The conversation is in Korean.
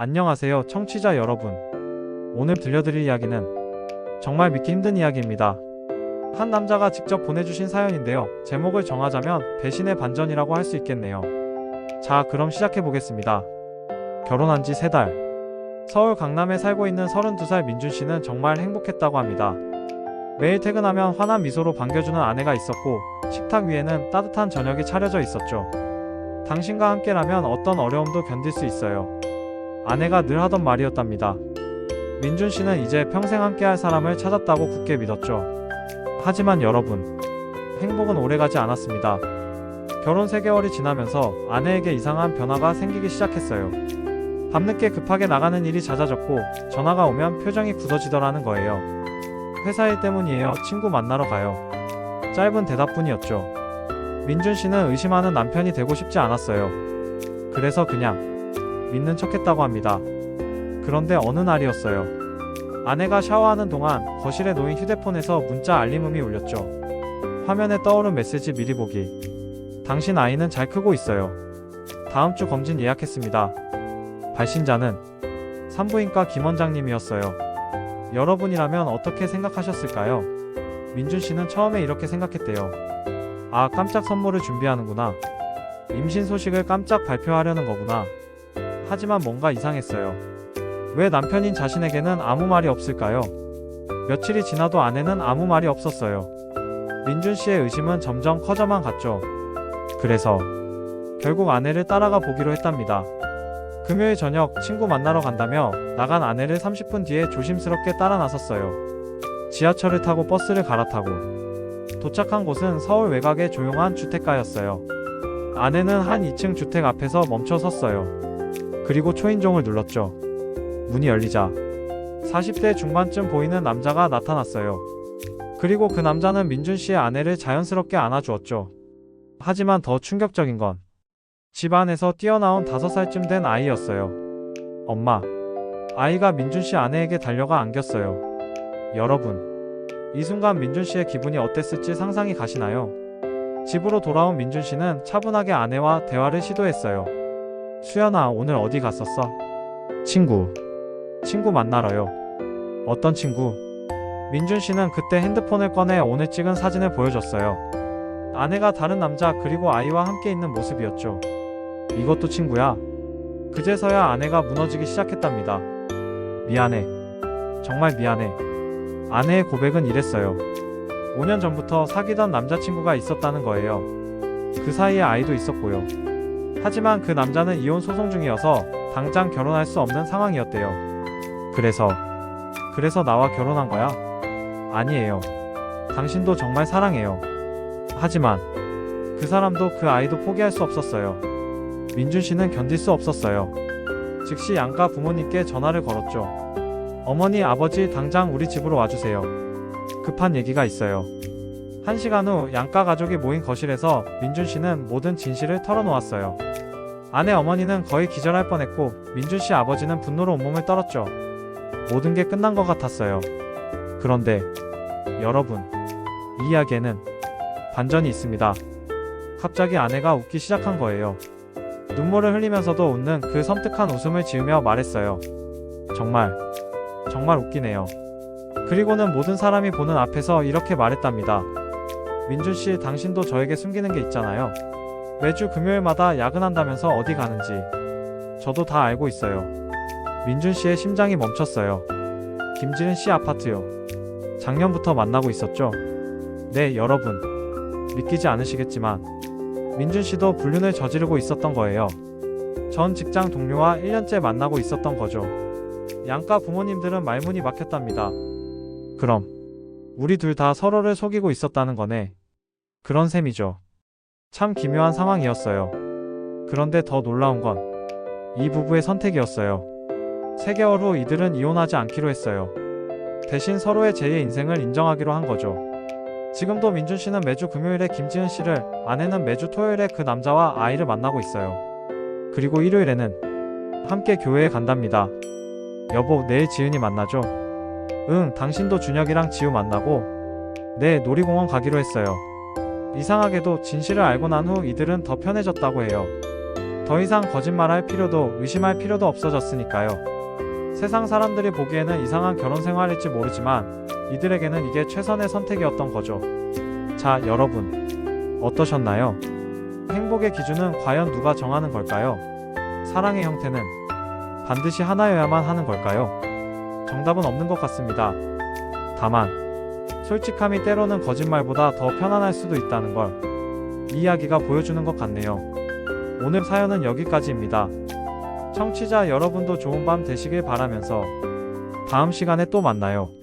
안녕하세요, 청취자 여러분. 오늘 들려드릴 이야기는 정말 믿기 힘든 이야기입니다. 한 남자가 직접 보내주신 사연인데요. 제목을 정하자면 배신의 반전이라고 할 수 있겠네요. 자, 그럼 시작해 보겠습니다. 결혼한 지세 달. 서울 강남에 살고 있는 32살 민준 씨는 정말 행복했다고 합니다. 매일 퇴근하면 환한 미소로 반겨주는 아내가 있었고, 식탁 위에는 따뜻한 저녁이 차려져 있었죠. 당신과 함께라면 어떤 어려움도 견딜 수 있어요. 아내가 늘 하던 말이었답니다. 민준 씨는 이제 평생 함께할 사람을 찾았다고 굳게 믿었죠. 하지만 여러분, 행복은 오래가지 않았습니다. 결혼 3개월이 지나면서 아내에게 이상한 변화가 생기기 시작했어요. 밤늦게 급하게 나가는 일이 잦아졌고 전화가 오면 표정이 굳어지더라는 거예요. 회사 일 때문이에요. 친구 만나러 가요. 짧은 대답뿐이었죠. 민준 씨는 의심하는 남편이 되고 싶지 않았어요. 그래서 그냥 믿는 척 했다고 합니다. 그런데 어느 날이었어요. 아내가 샤워하는 동안 거실에 놓인 휴대폰에서 문자 알림음이 울렸죠. 화면에 떠오른 메시지 미리 보기. 당신 아이는 잘 크고 있어요. 다음 주 검진 예약했습니다. 발신자는 산부인과 김 원장님이었어요. 여러분이라면 어떻게 생각하셨을까요? 민준 씨는 처음에 이렇게 생각했대요. 아, 깜짝 선물을 준비하는구나. 임신 소식을 깜짝 발표하려는 거구나. 하지만 뭔가 이상했어요. 왜 남편인 자신에게는 아무 말이 없을까요? 며칠이 지나도 아내는 아무 말이 없었어요. 민준 씨의 의심은 점점 커져만 갔죠. 그래서 결국 아내를 따라가 보기로 했답니다. 금요일 저녁 친구 만나러 간다며 나간 아내를 30분 뒤에 조심스럽게 따라 나섰어요. 지하철을 타고 버스를 갈아타고 도착한 곳은 서울 외곽의 조용한 주택가였어요. 아내는 한 2층 주택 앞에서 멈춰 섰어요. 그리고 초인종을 눌렀죠. 문이 열리자 40대 중반쯤 보이는 남자가 나타났어요. 그리고 그 남자는 민준 씨의 아내를 자연스럽게 안아주었죠. 하지만 더 충격적인 건 집 안에서 뛰어나온 5살쯤 된 아이였어요. 엄마. 아이가 민준 씨 아내에게 달려가 안겼어요. 여러분. 이 순간 민준 씨의 기분이 어땠을지 상상이 가시나요? 집으로 돌아온 민준 씨는 차분하게 아내와 대화를 시도했어요. 수연아, 오늘 어디 갔었어? 친구. 친구 만나러요. 어떤 친구? 민준 씨는 그때 핸드폰을 꺼내 오늘 찍은 사진을 보여줬어요. 아내가 다른 남자 그리고 아이와 함께 있는 모습이었죠. 이것도 친구야. 그제서야 아내가 무너지기 시작했답니다. 미안해. 정말 미안해. 아내의 고백은 이랬어요. 5년 전부터 사귀던 남자친구가 있었다는 거예요. 그 사이에 아이도 있었고요. 하지만 그 남자는 이혼 소송 중이어서 당장 결혼할 수 없는 상황이었대요. 그래서, 그래서 나와 결혼한 거야? 아니에요. 당신도 정말 사랑해요. 하지만, 그 사람도 그 아이도 포기할 수 없었어요. 민준 씨는 견딜 수 없었어요. 즉시 양가 부모님께 전화를 걸었죠. 어머니, 아버지, 당장 우리 집으로 와주세요. 급한 얘기가 있어요. 한 시간 후 양가 가족이 모인 거실에서 민준 씨는 모든 진실을 털어놓았어요. 아내 어머니는 거의 기절할 뻔했고 민준 씨 아버지는 분노로 온몸을 떨었죠. 모든 게 끝난 것 같았어요. 그런데 여러분, 이 이야기에는 반전이 있습니다. 갑자기 아내가 웃기 시작한 거예요. 눈물을 흘리면서도 웃는 그 섬뜩한 웃음을 지으며 말했어요. 정말, 정말 웃기네요. 그리고는 모든 사람이 보는 앞에서 이렇게 말했답니다. 민준 씨, 당신도 저에게 숨기는 게 있잖아요. 매주 금요일마다 야근한다면서 어디 가는지. 저도 다 알고 있어요. 민준 씨의 심장이 멈췄어요. 김지은 씨 아파트요. 작년부터 만나고 있었죠? 네, 여러분. 믿기지 않으시겠지만, 민준 씨도 불륜을 저지르고 있었던 거예요. 전 직장 동료와 1년째 만나고 있었던 거죠. 양가 부모님들은 말문이 막혔답니다. 그럼, 우리 둘 다 서로를 속이고 있었다는 거네. 그런 셈이죠. 참 기묘한 상황이었어요. 그런데 더 놀라운 건, 이 부부의 선택이었어요. 3개월 후 이들은 이혼하지 않기로 했어요. 대신 서로의 제2의 인생을 인정하기로 한 거죠. 지금도 민준 씨는 매주 금요일에 김지은 씨를, 아내는 매주 토요일에 그 남자와 아이를 만나고 있어요. 그리고 일요일에는 함께 교회에 간답니다. 여보, 내일 지은이 만나죠? 응, 당신도 준혁이랑 지우 만나고, 네, 놀이공원 가기로 했어요. 이상하게도 진실을 알고 난 후 이들은 더 편해졌다고 해요. 더 이상 거짓말할 필요도 의심할 필요도 없어졌으니까요. 세상 사람들이 보기에는 이상한 결혼 생활일지 모르지만 이들에게는 이게 최선의 선택이었던 거죠. 자, 여러분. 어떠셨나요? 행복의 기준은 과연 누가 정하는 걸까요? 사랑의 형태는 반드시 하나여야만 하는 걸까요? 정답은 없는 것 같습니다. 다만, 솔직함이 때로는 거짓말보다 더 편안할 수도 있다는 걸이 이야기가 보여주는 것 같네요. 오늘 사연은 여기까지입니다. 청취자 여러분도 좋은 밤 되시길 바라면서 다음 시간에 또 만나요.